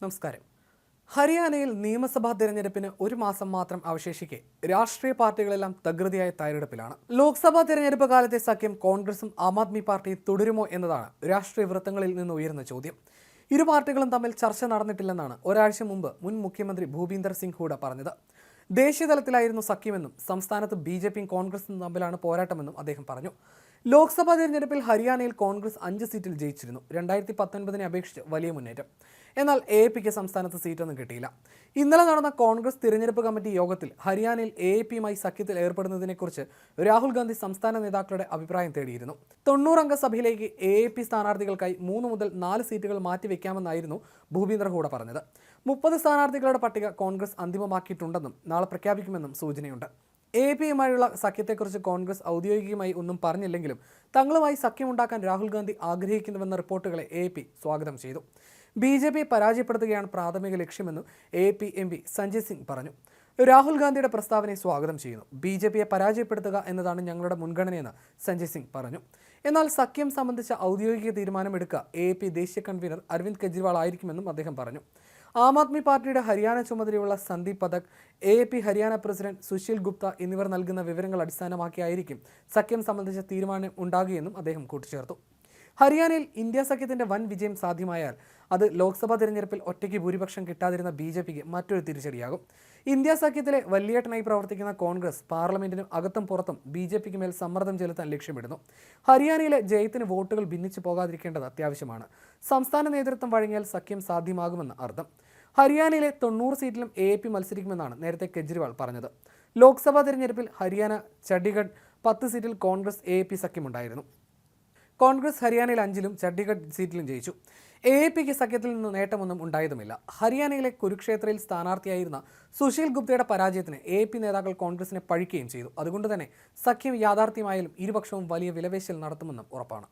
നമസ്കാരം. ഹരിയാനയിൽ നിയമസഭാ തിരഞ്ഞെടുപ്പിന് ഒരു മാസം മാത്രം അവശേഷിക്കെ രാഷ്ട്രീയ പാർട്ടികളെല്ലാം തകൃതിയായ തയ്യാറെടുപ്പിലാണ്. ലോക്സഭാ തിരഞ്ഞെടുപ്പ് കാലത്തെ സഖ്യം കോൺഗ്രസും ആം ആദ്മി പാർട്ടിയും തുടരുമോ എന്നതാണ് രാഷ്ട്രീയ വൃത്തങ്ങളിൽ നിന്ന് ഉയരുന്ന ചോദ്യം. ഇരു പാർട്ടികളും തമ്മിൽ ചർച്ച നടന്നിട്ടില്ലെന്നാണ് ഒരാഴ്ച മുമ്പ് മുൻ മുഖ്യമന്ത്രി ഭൂപീന്ദർ സിംഗ് ഹൂഡ പറഞ്ഞത്. ദേശീയതലത്തിലായിരുന്നു സഖ്യമെന്നും സംസ്ഥാനത്ത് ബി ജെ പിയും കോൺഗ്രസും തമ്മിലാണ് പോരാട്ടമെന്നും അദ്ദേഹം പറഞ്ഞു. ലോക്സഭാ തെരഞ്ഞെടുപ്പിൽ ഹരിയാനയിൽ കോൺഗ്രസ് അഞ്ച് സീറ്റിൽ ജയിച്ചിരുന്നു. രണ്ടായിരത്തി പത്തൊൻപതിനെ അപേക്ഷിച്ച് വലിയ മുന്നേറ്റം. എന്നാൽ എ പിക്ക് സംസ്ഥാനത്ത് സീറ്റൊന്നും കിട്ടിയില്ല. ഇന്നലെ നടന്ന കോൺഗ്രസ് തിരഞ്ഞെടുപ്പ് കമ്മിറ്റി യോഗത്തിൽ ഹരിയാനയിൽ എ പിയുമായി സഖ്യത്തിൽ ഏർപ്പെടുന്നതിനെക്കുറിച്ച് രാഹുൽ ഗാന്ധി സംസ്ഥാന നേതാക്കളുടെ അഭിപ്രായം തേടിയിരുന്നു. തൊണ്ണൂറംഗ സഭയിലേക്ക് എ പി സ്ഥാനാർത്ഥികൾക്കായി മൂന്ന് മുതൽ നാല് സീറ്റുകൾ മാറ്റിവെക്കാമെന്നായിരുന്നു ഭൂപീന്ദർ ഹൂഡ പറഞ്ഞത്. മുപ്പത് സ്ഥാനാർത്ഥികളുടെ പട്ടിക കോൺഗ്രസ് അന്തിമമാക്കിയിട്ടുണ്ടെന്നും നാളെ പ്രഖ്യാപിക്കുമെന്നും സൂചനയുണ്ട്. എ പിയുമായുള്ള സഖ്യത്തെക്കുറിച്ച് കോൺഗ്രസ് ഔദ്യോഗികമായി ഒന്നും പറഞ്ഞില്ലെങ്കിലും തങ്ങളുമായി സഖ്യമുണ്ടാക്കാൻ രാഹുൽ ഗാന്ധി ആഗ്രഹിക്കുന്നുവെന്ന റിപ്പോർട്ടുകളെ എ പി സ്വാഗതം ചെയ്തു. ബി ജെ പി പരാജയപ്പെടുത്തുകയാണ് പ്രാഥമിക ലക്ഷ്യമെന്നും A P M P Sanjay Singh പറഞ്ഞു. രാഹുൽ ഗാന്ധിയുടെ പ്രസ്താവനയെ സ്വാഗതം ചെയ്യുന്നു. ബി ജെ പിയെ പരാജയപ്പെടുത്തുക എന്നതാണ് ഞങ്ങളുടെ മുൻഗണനയെന്ന് സഞ്ജയ് സിംഗ് പറഞ്ഞു. എന്നാൽ സഖ്യം സംബന്ധിച്ച ഔദ്യോഗിക തീരുമാനമെടുക്കുക എ പി ദേശീയ കൺവീനർ അരവിന്ദ് കെജ്രിവാൾ ആയിരിക്കുമെന്നും അദ്ദേഹം പറഞ്ഞു. ആം ആദ്മി പാർട്ടിയുടെ ഹരിയാന ചുമതലയുള്ള Sandeep Pathak A P Haryana president Sushil Gupta എന്നിവർ നൽകുന്ന വിവരങ്ങൾ അടിസ്ഥാനമാക്കിയായിരിക്കും സഖ്യം സംബന്ധിച്ച തീരുമാനം ഉണ്ടാകുകയെന്നും അദ്ദേഹം കൂട്ടിച്ചേർത്തു. ഹരിയാനയിൽ ഇന്ത്യ സഖ്യത്തിന്റെ വൻ വിജയം സാധ്യമായാൽ അത് ലോക്സഭാ തിരഞ്ഞെടുപ്പിൽ ഒറ്റയ്ക്ക് ഭൂരിപക്ഷം കിട്ടാതിരുന്ന ബി ജെ പിക്ക് മറ്റൊരു തിരിച്ചടിയാകും. ഇന്ത്യ സഖ്യത്തിലെ വലിയേട്ടനായി പ്രവർത്തിക്കുന്ന കോൺഗ്രസ് പാർലമെന്റിനും അകത്തും പുറത്തും ബി ജെ പിക്ക് മേൽ സമ്മർദ്ദം ചെലുത്താൻ ലക്ഷ്യമിടുന്നു. ഹരിയാനയിലെ ജയത്തിന് വോട്ടുകൾ ഭിന്നിച്ചു പോകാതിരിക്കേണ്ടത് അത്യാവശ്യമാണ്. സംസ്ഥാന നേതൃത്വം വഴങ്ങിയാൽ സഖ്യം സാധ്യമാകുമെന്ന് അർത്ഥം. ഹരിയാനയിലെ തൊണ്ണൂറ് സീറ്റിലും എ പി മത്സരിക്കുമെന്നാണ് നേരത്തെ കെജ്രിവാൾ പറഞ്ഞത്. ലോക്സഭാ തെരഞ്ഞെടുപ്പിൽ ഹരിയാന ചണ്ഡീഗഡ് പത്ത് സീറ്റിൽ കോൺഗ്രസ് എ പി സഖ്യമുണ്ടായിരുന്നു. കോൺഗ്രസ് ഹരിയാനയിൽ അഞ്ചിലും ചണ്ഡീഗഡ് സീറ്റിലും ജയിച്ചു. എ പിക്ക് സഖ്യത്തിൽ നിന്ന് നേട്ടമൊന്നും ഉണ്ടായതുമില്ല. ഹരിയാനയിലെ കുരുക്ഷേത്രയിൽ സ്ഥാനാർത്ഥിയായിരുന്ന സുശീൽ ഗുപ്തയുടെ പരാജയത്തിന് എ പി നേതാക്കൾ കോൺഗ്രസിനെ പഴിക്കുകയും ചെയ്തു. അതുകൊണ്ട് തന്നെ സഖ്യം യാഥാർത്ഥ്യമായാലും ഇരുപക്ഷവും വലിയ വിലവേശൽ നടത്തുമെന്നും ഉറപ്പാണ്.